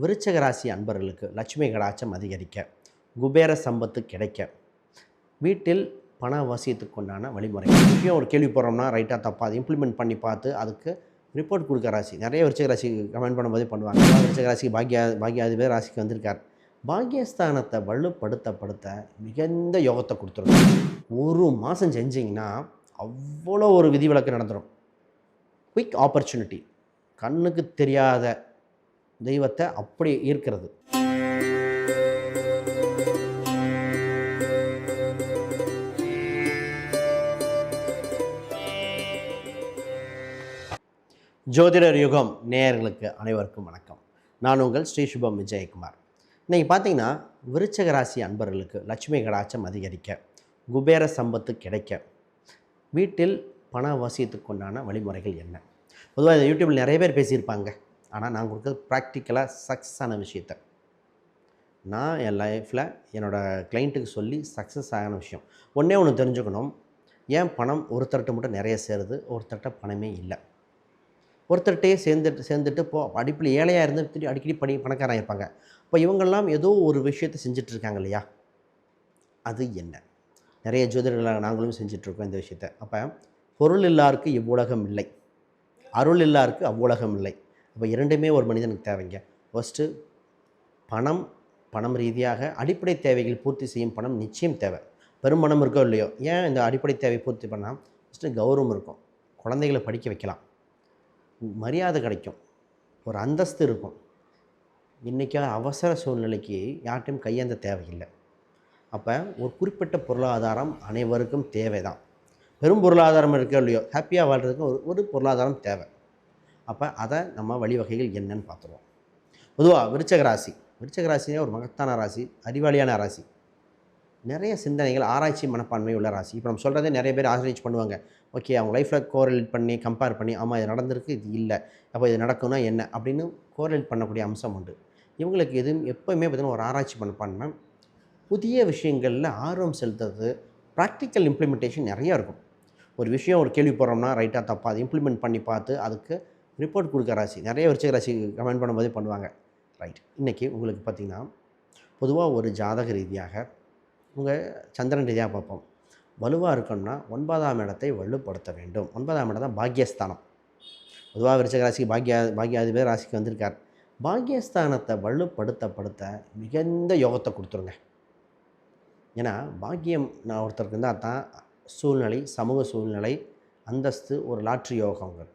விருச்சக ராசி அன்பர்களுக்கு லட்சுமி கடாச்சம் அதிகரிக்க குபேர சம்பத்து கிடைக்க வீட்டில் பண அவசியத்துக்கு உண்டான வழிமுறை. இப்பயும் ஒரு கேள்வி போகிறோம்னா ரைட்டாக தப்பா அதை இம்ப்ளிமெண்ட் பண்ணி பார்த்து அதுக்கு ரிப்போர்ட் கொடுக்க ராசி. நிறைய விருச்சக ராசி கமெண்ட் பண்ணும்போதே பண்ணுவாங்க. விருச்சக ராசி பாக்யா பாக்யாதிபதி ராசிக்கு வந்திருக்கார். பாக்யஸ்தானத்தை வலுப்படுத்தப்படுத்த மிகுந்த யோகத்தை கொடுத்துரும் ஒரு மாதம் செஞ்சிங்கன்னா அவ்வளோ ஒரு விதிவிலக்கு நடந்துடும் குயிக் ஆப்பர்ச்சுனிட்டி கண்ணுக்கு தெரியாத தெய்வத்தை அப்படி ஈர்க்கிறது. ஜோதிடர் யுகம் நேயர்களுக்கு அனைவருக்கும் வணக்கம். நான் உங்கள் ஸ்ரீ சுபம் விஜயகுமார். இன்றைக்கி பார்த்தீங்கன்னா விருச்சக ராசி அன்பர்களுக்கு லட்சுமி கடாச்சம் அதிகரிக்க குபேர சம்பத்து கிடைக்க வீட்டில் பண வசியத்துக்குண்டான வழிமுறைகள் என்ன? பொதுவாக இந்த யூடியூப்பில் நிறைய பேர் பேசியிருப்பாங்க. ஆனால் நான் கொடுக்குறது ப்ராக்டிக்கலாக சக்ஸஸ் ஆன விஷயத்த. நான் என் லைஃப்பில் என்னோடய கிளைண்ட்டுக்கு சொல்லி சக்ஸஸ் ஆகின விஷயம். ஒன்றே ஒன்று தெரிஞ்சுக்கணும். ஏன் பணம் ஒருத்தர்கிட்ட மட்டும் நிறைய சேருது ஒருத்தர்கிட்ட பணமே இல்லை. ஒருத்தர்கிட்டயே சேர்ந்துட்டு சேர்ந்துட்டு போ அடிப்பில் ஏழையாக இருந்து திருப்பி அடிக்கடி பணி பணக்காரன் இருப்பாங்க இப்போ இவங்கெல்லாம் ஏதோ ஒரு விஷயத்தை செஞ்சிட்ருக்காங்க இல்லையா? அது என்ன? நிறைய ஜோதிடர்களாக நாங்களும் செஞ்சிட்ருக்கோம் இந்த விஷயத்த. அப்போ பொருள் இல்லாருக்கு இவ்வுலகம் இல்லை. அருள் இல்லாருக்கு அவ்வுலகம் இல்லை. அப்போ இரண்டுமே ஒரு மனிதனுக்கு தேவைங்க. ஃபஸ்ட்டு பணம் பணம் ரீதியாக அடிப்படை தேவைகள் பூர்த்தி செய்யும் பணம் நிச்சயம் தேவை. பெரும்பணம் இருக்கோ இல்லையோ ஏன் இந்த அடிப்படை தேவை பூர்த்தி பண்ணால் ஃபஸ்ட்டு கௌரவம் இருக்கும். குழந்தைகளை படிக்க வைக்கலாம். மரியாதை கிடைக்கும். ஒரு அந்தஸ்து இருக்கும். இன்றைக்கி அவசர சூழ்நிலைக்கு யார்கிட்டையும் கையேந்த தேவையில்லை. அப்போ ஒரு குறிப்பிட்ட பொருளாதாரம் அனைவருக்கும் தேவை தான் பெரும் பொருளாதாரம் இருக்கோ இல்லையோ ஹாப்பியாக வாழ்கிறதுக்கு ஒரு ஒரு பொருளாதாரம் தேவை. அப்போ அதை நம்ம வழிவகைகள் என்னன்னு பார்த்துருவோம். பொதுவாக விருச்சக ராசி. விருச்சக ராசியே ஒரு மகத்தான ராசி அறிவாளியான ராசி. நிறைய சிந்தனைகள் ஆராய்ச்சி மனப்பான்மை உள்ள ராசி. இப்போ நம்ம சொல்கிறதே நிறைய பேர் ஆராய்ச்சி பண்ணுவாங்க. ஓகே அவங்க லைஃப்பில் கோரலேட் பண்ணி கம்பேர் பண்ணி ஆமாம் இது நடந்திருக்கு இது இல்லை. அப்போ இது நடக்கும்னா என்ன? அப்படின்னு கோரலேட் பண்ணக்கூடிய அம்சம் உண்டு. இவங்களுக்கு எதுவும் எப்போவுமே பார்த்தீங்கன்னா ஒரு ஆராய்ச்சி மனப்பான்மை. புதிய விஷயங்களில் ஆர்வம் செலுத்துறது ப்ராக்டிக்கல் இம்ப்ளிமெண்டேஷன் நிறையா இருக்கும். ஒரு விஷயம் ஒரு கேள்வி போடுறோம்னா ரைட்டாக தப்பா அதை இம்ப்ளிமெண்ட் பண்ணி பார்த்து அதுக்கு ரிப்போர்ட் கொடுக்க ராசி. நிறைய விருச்சிக ராசி கமெண்ட் பண்ணும்போதே பண்ணுவாங்க. ரைட். இன்றைக்கி உங்களுக்கு பார்த்திங்கன்னா பொதுவாக ஒரு ஜாதக ரீதியாக உங்கள் சந்திரன் ரீதியாக பார்ப்போம். வலுவாக இருக்கணும்னா ஒன்பதாம் இடத்தை வலுப்படுத்த வேண்டும். ஒன்பதாம் இடம் தான் பாக்யஸ்தானம். பொதுவாக விருச்சக ராசிக்கு பாக்யா பாக்யாதிபதி ராசிக்கு வந்திருக்கார். பாக்யஸ்தானத்தை வலுப்படுத்தப்படுத்த மிகுந்த யோகத்தை கொடுத்துருங்க. ஏன்னா பாக்கியம் நான் ஒருத்தருக்கு இருந்தால் தான் சூழ்நிலை சமூக சூழ்நிலை அந்தஸ்து ஒரு லாட்ரி யோகங்கள்.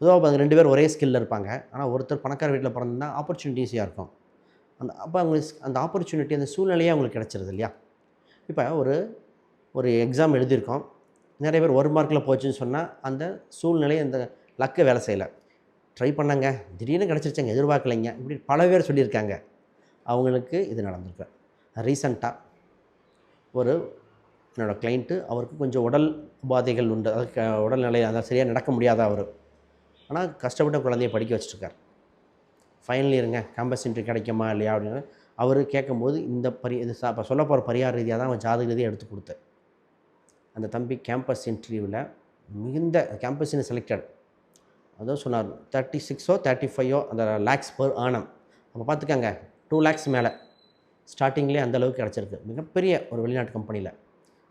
பொதுவாக பார்த்து ரெண்டு பேர் ஒரே ஸ்கில்ல இருப்பாங்க. ஆனால் ஒருத்தர் பணக்கார வீட்டில் பிறந்திருந்தால் ஆப்பர்ச்சுனிட்டி ஈஸியாக இருக்கும். அந்த அப்போ அவங்க அந்த ஆப்பர்ச்சுனிட்டி அந்த சூழ்நிலையே அவங்களுக்கு கிடச்சிருது இல்லையா? இப்போ ஒரு ஒரு எக்ஸாம் எழுதியிருக்கோம். நிறைய பேர் ஒரு மார்க்கில் போச்சுன்னு சொன்னால் அந்த சூழ்நிலை அந்த லக்கை வேலை செய்யலை. ட்ரை பண்ணாங்க. திடீர்னு கிடச்சிருச்சாங்க. எதிர்பார்க்கலைங்க. இப்படி பல பேர் சொல்லியிருக்காங்க. அவங்களுக்கு இது நடந்திருக்கு. ரீசண்டாக ஒரு என்னோடய கிளைண்ட்டு அவருக்கு கொஞ்சம் உடல் உபாதைகள் உண்டு. அதுக்கு உடல்நிலை அதான் சரியாக நடக்க முடியாத அவர். ஆனால் கஷ்டப்பட்ட குழந்தைய படிக்க வச்சுருக்கார் ஃபைனல் இருங்க கேம்பஸ் இன்ட்ரி கிடைக்குமா இல்லையா அப்படின்னு. அவர் கேட்கும்போது இந்த பரி இது சா இப்போ சொல்ல போகிற பரிகார ரீதியாக தான் அவன் ஜாதக ரீதியாக எடுத்து கொடுத்தேன். அந்த தம்பி கேம்பஸ் இன்டர்வியூவில் மிகுந்த கேம்பஸ் இன் செலக்டட் அதான் சொன்னார் தேர்ட்டி சிக்ஸோ தேர்ட்டி ஃபைவோ அந்த லேக்ஸ் பர் ஆனம் அப்போ பார்த்துக்கங்க டூ லேக்ஸ் மேலே. ஸ்டார்டிங்லேயே அந்த அளவுக்கு கிடச்சிருக்கு. மிகப்பெரிய ஒரு வெளிநாட்டு கம்பெனியில்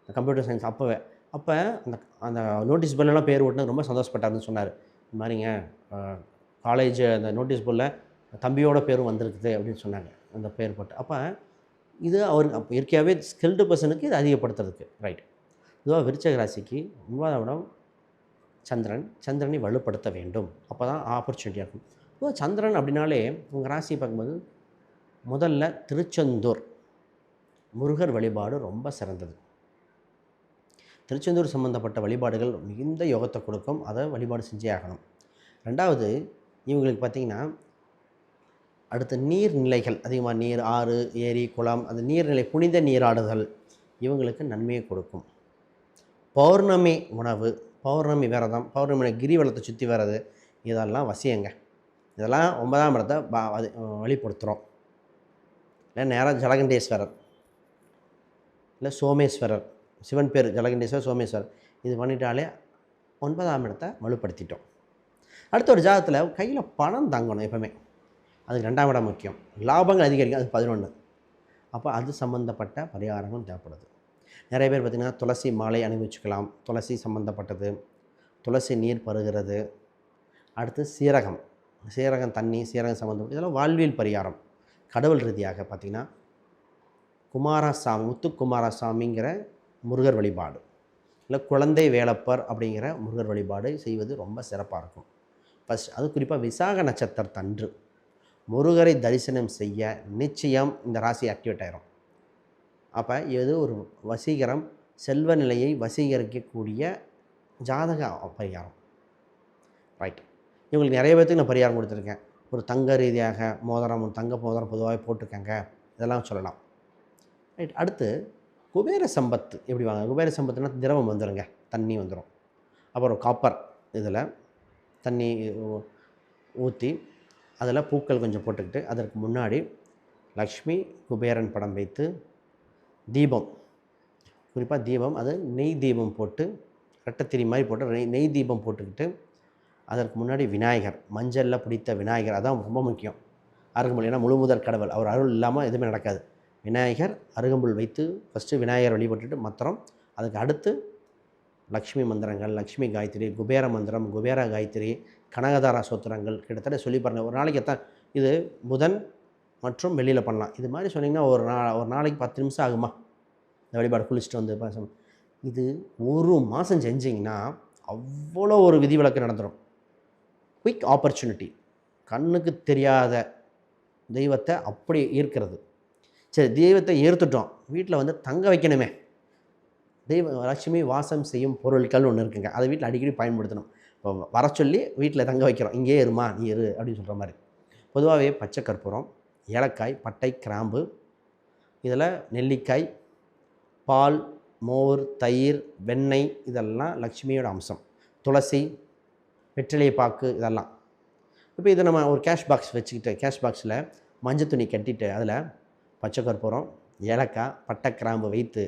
கம்ப்யூட்டர் சயின்ஸ் அப்போவே. அப்போ அந்த அந்த நோட்டீஸ் போர்டெல்லாம் பேர் ஓட்டுனது ரொம்ப சந்தோஷப்பட்டார்னு சொன்னார். இது மாதிரிங்க. காலேஜ் அந்த நோட்டீஸ் போர்டில் தம்பியோட பேரும் வந்திருக்குது அப்படின்னு சொன்னாங்க. அந்த பேர் போட்டு. அப்போ இது அவருக்கு அப்போ இயற்கையாகவே ஸ்கில்டு பர்சனுக்கு இது அதிகப்படுத்துறதுக்கு. ரைட் இதுவாக விருச்சக ராசிக்கு ஒன்பதாம் இடம் சந்திரன். சந்திரனை வலுப்படுத்த வேண்டும். அப்போ தான் ஆப்பர்ச்சுனிட்டியாக இருக்கும் இப்போ சந்திரன் அப்படின்னாலே உங்கள் ராசி பார்க்கும்போது முதல்ல திருச்செந்தூர். முருகர் வழிபாடு ரொம்ப சிறந்தது. திருச்செந்தூர் சம்மந்தப்பட்ட வழிபாடுகள் மிகுந்த யோகத்தை கொடுக்கும். அதை வழிபாடு செஞ்சே ஆகணும். ரெண்டாவது இவங்களுக்கு பார்த்திங்கன்னா அடுத்த நீர்நிலைகள் அதிகமாக நீர் ஆறு ஏரி குளம் அந்த நீர்நிலை புனித நீராடுதல் இவங்களுக்கு நன்மையை கொடுக்கும். பௌர்ணமி உணவு பௌர்ணமி விரதம் பௌர்ணமி கிரிவலத்தை சுற்றி வர்றது இதெல்லாம் வசியங்க இதெல்லாம் ஒன்பதாம் இடத்தை பா அது வழிபடுத்துகிறோம் இல்லை நேராக ஜலகண்டேஸ்வரர் இல்லை சோமேஸ்வரர் சிவன் பேர் ஜலகண்டேஸ்வரர் சோமேஸ்வர் இது பண்ணிட்டாலே ஒன்பதாம் இடத்தை வலுப்படுத்திட்டோம். அடுத்த ஒரு ஜாதகத்தில் கையில் பணம் தங்கணும் எப்பவுமே. அதுக்கு ரெண்டாம் இடம் முக்கியம். லாபங்கள் அதிகரிக்கும் அது பதினொன்று அப்போ அது சம்மந்தப்பட்ட பரிகாரங்களும் தேவைப்படுது. நிறைய பேர் பார்த்திங்கன்னா துளசி மாலை அணிவிச்சுக்கலாம். துளசி சம்மந்தப்பட்டது துளசி நீர் பருகிறது. அடுத்து சீரகம். சீரகம் தண்ணி சீரகம் சம்மந்தப்பட்ட இதெல்லாம் வாழ்வியல் பரிகாரம். கடவுள் ரீதியாக பார்த்திங்கன்னா குமாரசாமி முத்துக்குமாரசாமிங்கிற முருகர் வழிபாடு. இல்லை குழந்தை வேலப்பர் அப்படிங்கிற முருகர் வழிபாடு செய்வது ரொம்ப சிறப்பாக இருக்கும். ஃபஸ்ட் அது குறிப்பாக விசாக நட்சத்திரத்தன்று முருகரை தரிசனம் செய்ய நிச்சயம் இந்த ராசி ஆக்டிவேட் ஆயிரும். அப்போ இது ஒரு வசீகரம் செல்வ நிலையை வசீகரிக்கக்கூடிய ஜாதக பரிகாரம். ரைட் இவங்களுக்கு நிறைய பேர்த்துக்கு நான் பரிகாரம் கொடுத்துருக்கேன். ஒரு தங்க ரீதியாக மோதிரம் ஒரு தங்க மோதிரம் பொதுவாக போட்டிருக்கேங்க. இதெல்லாம் சொல்லலாம். ரைட் அடுத்து குபேர சம்பத்து எப்படி வாங்க குபேர சம்பத்துனா திரவம் வந்துடுங்க தண்ணி வந்துடும் அப்புறம் காப்பர் இதில் தண்ணி ஊற்றி அதில் பூக்கள் கொஞ்சம் போட்டுக்கிட்டு அதற்கு முன்னாடி லக்ஷ்மி குபேரன் படம் வைத்து தீபம். குறிப்பாக தீபம் அது நெய் தீபம் போட்டு ரெட்டத்திரி மாதிரி போட்டு நெய் நெய் தீபம் போட்டுக்கிட்டு அதற்கு முன்னாடி விநாயகர் மஞ்சளில் பிடித்த விநாயகர் அதான் ரொம்ப முக்கியம். அருகம்புல் ஏன்னா முழு முதற் கடவுள். அவர் அருள் இல்லாமல் எதுவுமே நடக்காது. விநாயகர் அருகம்புல் வைத்து ஃபஸ்ட்டு விநாயகர் வழிபட்டுட்டு மந்திரம் அதுக்கு அடுத்து லக்ஷ்மி மந்திரங்கள் லக்ஷ்மி காயத்ரி குபேர மந்திரம் குபேர காயத்ரி கனகதாரா சோத்திரங்கள் கிட்டத்தட்ட சொல்லி பாருங்கள் ஒரு நாளைக்கு எத்தான்? இது புதன் மற்றும் வெளியில் பண்ணலாம். இது மாதிரி சொன்னிங்கன்னா ஒரு நா ஒரு நாளைக்கு பத்து நிமிஷம் ஆகுமா? இந்த வழிபாடு குளிச்சுட்டு வந்து பாசம் இது ஒரு மாதம் செஞ்சிங்கன்னா அவ்வளோ ஒரு விதிவிலக்கு நடந்துடும் குயிக் ஆப்பர்ச்சுனிட்டி கண்ணுக்கு தெரியாத தெய்வத்தை அப்படி ஈர்க்கிறது. சரி தெய்வத்தை ஏறுத்துட்டோம் வீட்டில் வந்து தங்க வைக்கணுமே. தெய்வ லட்சுமி வாசம் செய்யும் பொருட்கள் ஒன்று இருக்குங்க. அதை வீட்டில் அடிக்கடி பயன்படுத்தணும். இப்போ வர சொல்லி வீட்டில் தங்க வைக்கிறோம். இங்கே இருமா நீ இரு அப்படின்னு சொல்கிற மாதிரி. பொதுவாகவே பச்சை கற்பூரம் ஏலக்காய் பட்டை கிராம்பு இதில் நெல்லிக்காய் பால் மோர் தயிர் வெண்ணெய் இதெல்லாம் லக்ஷ்மியோட அம்சம். துளசி வெற்றிலை பாக்கு இதெல்லாம். இப்போ இதை நம்ம ஒரு கேஷ் பாக்ஸ் வச்சுக்கிட்டு கேஷ் பாக்ஸில் மஞ்சள் துணி கட்டிட்டு அதில் பச்சை கற்பூரம் ஏலக்காய் பட்டை கிராம்பு வைத்து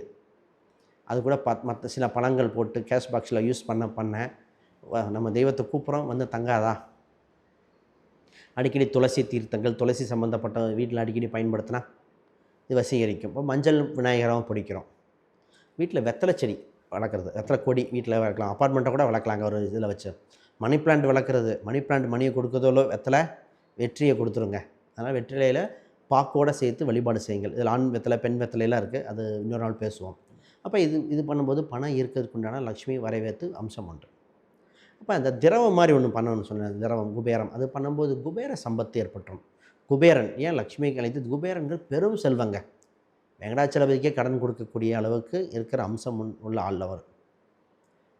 அது கூட பத் மற்ற சில பழங்கள் போட்டு கேஷ் பாக்ஸில் யூஸ் பண்ண பண்ண நம்ம தெய்வத்தை கூப்பிட்றோம் வந்து தங்காதா? அடிக்கடி துளசி தீர்த்தங்கள் துளசி சம்மந்தப்பட்ட வீட்டில் அடிக்கடி பயன்படுத்தினா இது வசீகரிக்கும். இப்போ மஞ்சள் விநாயகராகவும் பிடிக்கிறோம். வீட்டில் வெத்தலை செடி வளர்க்குறது வெத்தலை கொடி வீட்டில் வளர்க்கலாம். அப்பார்ட்மெண்ட்டை கூட வளர்க்கலாங்க ஒரு இதில் வச்சு. மணி பிளான்ட் வளர்க்குறது மணி பிளான்ட் மணியை கொடுக்குறதோ வெத்தலை வெற்றியை கொடுத்துருங்க. அதனால் வெற்றிலையில் பாக்கோட சேர்த்து வழிபாடு செய்யுங்கள். இதில் ஆண் வெத்தலை பெண் வெத்தலையெல்லாம் இருக்குது அது இன்னொரு நாள் பேசுவோம். அப்போ இது இது பண்ணும்போது பணம் இருக்கிறதுக்குண்டான லக்ஷ்மி வரவேற்று அம்சம் உண்டு அப்போ அந்த திரவம் மாதிரி ஒன்று பண்ணணும்னு சொன்னேன். திரவம் குபேரம். அது பண்ணும்போது குபேர சம்பத்து ஏற்பட்டுரும். குபேரன் ஏன் லக்ஷ்மி கலைத்து குபேரன்கள் பெரும் செல்வங்க. வெங்கடாச்சலபதிக்கே கடன் கொடுக்கக்கூடிய அளவுக்கு இருக்கிற அம்சம் உள்ள ஆள் அவர்.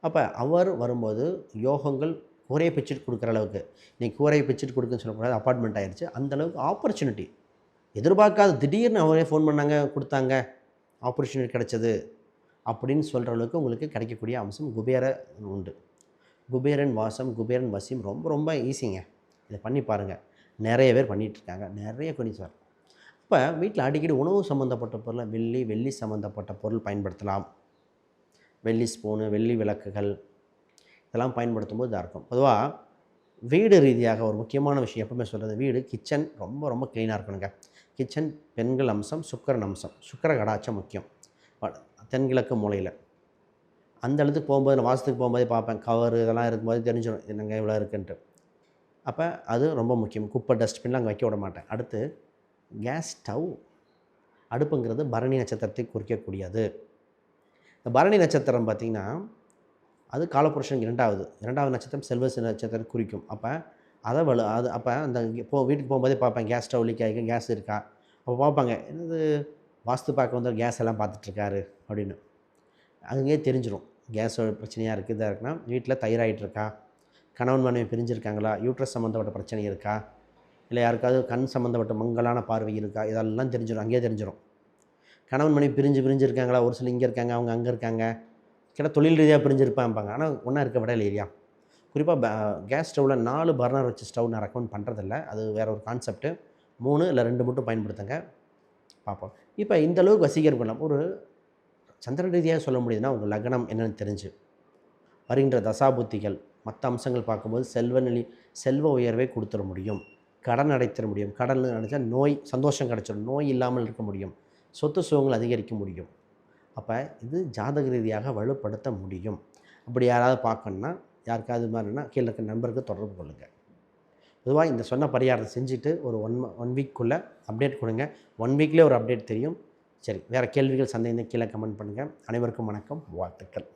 அப்போ அவர் வரும்போது யோகங்கள் கூரையை பிச்சுட்டு கொடுக்குற அளவுக்கு. நீ கூரையை பிச்சுட்டு கொடுக்குன்னு சொல்லக்கூடாது அப்பார்ட்மெண்ட் ஆயிடுச்சு அந்தளவுக்கு ஆப்பர்ச்சுனிட்டி எதிர்பார்க்காத திடீர்னு அவரே ஃபோன் பண்ணாங்க கொடுத்தாங்க ஆப்பர்ச்சுனிட்டி கிடைச்சது அப்படின்னு சொல்கிற அளவுக்கு உங்களுக்கு கிடைக்கக்கூடிய அம்சம் குபேர உண்டு. குபேரன் வாசம் குபேரன் வசியம் ரொம்ப ரொம்ப ஈஸிங்க இதை பண்ணி பாருங்கள் நிறைய பேர் பண்ணிகிட்ருக்காங்க நிறைய பண்ணி சார். இப்போ வீட்டில் அடிக்கடி உணவு சம்மந்தப்பட்ட பொருளை வெள்ளி வெள்ளி சம்மந்தப்பட்ட பொருள் பயன்படுத்தலாம். வெள்ளி ஸ்பூனு வெள்ளி விளக்குகள் இதெல்லாம் பயன்படுத்தும் போது இதாக இருக்கும். பொதுவாக வீடு ரீதியாக ஒரு முக்கியமான விஷயம் எப்பவுமே சொல்கிறது வீடு கிச்சன் ரொம்ப ரொம்ப க்ளீனாக இருக்கணுங்க. கிச்சன் பெண்கள் அம்சம் சுக்கரன் அம்சம். சுக்கர கடாச்சம் முக்கியம். தென்கிழக்கு மூலையில். அந்த இடத்துக்கு போகும்போது நான் வாசத்துக்கு போகும்போதே பார்ப்பேன். கவர் இதெல்லாம் இருக்கும்போது தெரிஞ்சிடும் என்னங்க இவ்வளோ இருக்குன்ட்டு. அப்போ அது ரொம்ப முக்கியம். குப்பை டஸ்ட்பின்லாம் அங்கே வைக்க விட மாட்டேன். அடுத்து கேஸ் ஸ்டவ் அடுப்புங்கிறது பரணி நட்சத்திரத்தை குறிக்கக்கூடியது. இந்த பரணி நட்சத்திரம் பார்த்திங்கன்னா அது காலபுருஷன் இரண்டாவது. இரண்டாவது நட்சத்திரம் செல்வ நட்சத்திரம் குறிக்கும். அப்போ அதை வலு அது அப்போ அந்த போ வீட்டுக்கு போகும்போதே பார்ப்பேன் கேஸ் ஸ்டவ் லீக் ஆகிருக்கு கேஸ் இருக்கா? அப்போ பார்ப்பாங்க என்னது வாஸ்து பார்க்க வந்து கேஸ் எல்லாம் பார்த்துட்ருக்காரு அப்படின்னு. அங்கேயே தெரிஞ்சிடும் கேஸோட பிரச்சனையாக இருக்குது இதாக இருக்குன்னா வீட்டில் தைராய்டு இருக்கா கணவன் மனைவி பிரிஞ்சிருக்காங்களா? யூட்ரஸ் சம்மந்தப்பட்ட பிரச்சனை இருக்கா? இல்லை யாருக்காவது கண் சம்மந்தப்பட்ட மங்கலான பார்வை இருக்கா? இதெல்லாம் தெரிஞ்சிடும் அங்கேயே தெரிஞ்சிடும் கணவன் மனைவி பிரிஞ்சு பிரிஞ்சுருக்காங்களா? ஒரு சில இங்கே இருக்காங்க அவங்க அங்கே இருக்காங்க. கிட்ட தொழில் ரீதியாக பிரிஞ்சிருப்பாங்க ஆனால் ஒன்றா இருக்க விட ஏரியா குறிப்பாக கேஸ் ஸ்டவ்வில் நாலு பர்னர் வச்சு ஸ்டவ் நான் ரெக்கமெண்ட் பண்ணுறதில்ல அது வேறு ஒரு கான்செப்ட்டு மூணு இல்லை ரெண்டு மட்டும் பயன்படுத்துங்க. பார்ப்போம். இப்போ இந்த அளவுக்கு வசீகரம் பண்ணலாம். ஒரு சந்திர ரீதியாக சொல்ல முடியுதுன்னா உங்கள் லக்னம் என்னன்னு தெரிஞ்சு. வருகின்ற தசாபுத்திகள் மற்ற அம்சங்கள் பார்க்கும்போது செல்வ நிலை செல்வ உயர்வை கொடுத்துட முடியும். கடன் அடைத்திட முடியும். கடன் அடைச்சா நோய் சந்தோஷம் கிடைச்சிடும். நோய் இல்லாமல் இருக்க முடியும். சொத்து சுகங்கள் அதிகரிக்க முடியும். அப்போ இது ஜாதக ரீதியாக வலுப்படுத்த முடியும். அப்படி யாராவது பார்க்கணுன்னா யாருக்காவது இது மாதிரினா கீழே இருக்க நண்பருக்கு தொடர்பு கொள்ளுங்கள் பொதுவாக இந்த சொன்ன பரிகாரத்தை செஞ்சுட்டு ஒரு ஒன் ஒன் வீக்குள்ளே அப்டேட் கொடுங்க. ஒன் வீக்லேயே ஒரு அப்டேட் தெரியும். சரி வேறு கேள்விகள் சந்தேகம் கீழே கமெண்ட் பண்ணுங்கள் அனைவருக்கும் வணக்கம். வாழ்த்துக்கள்.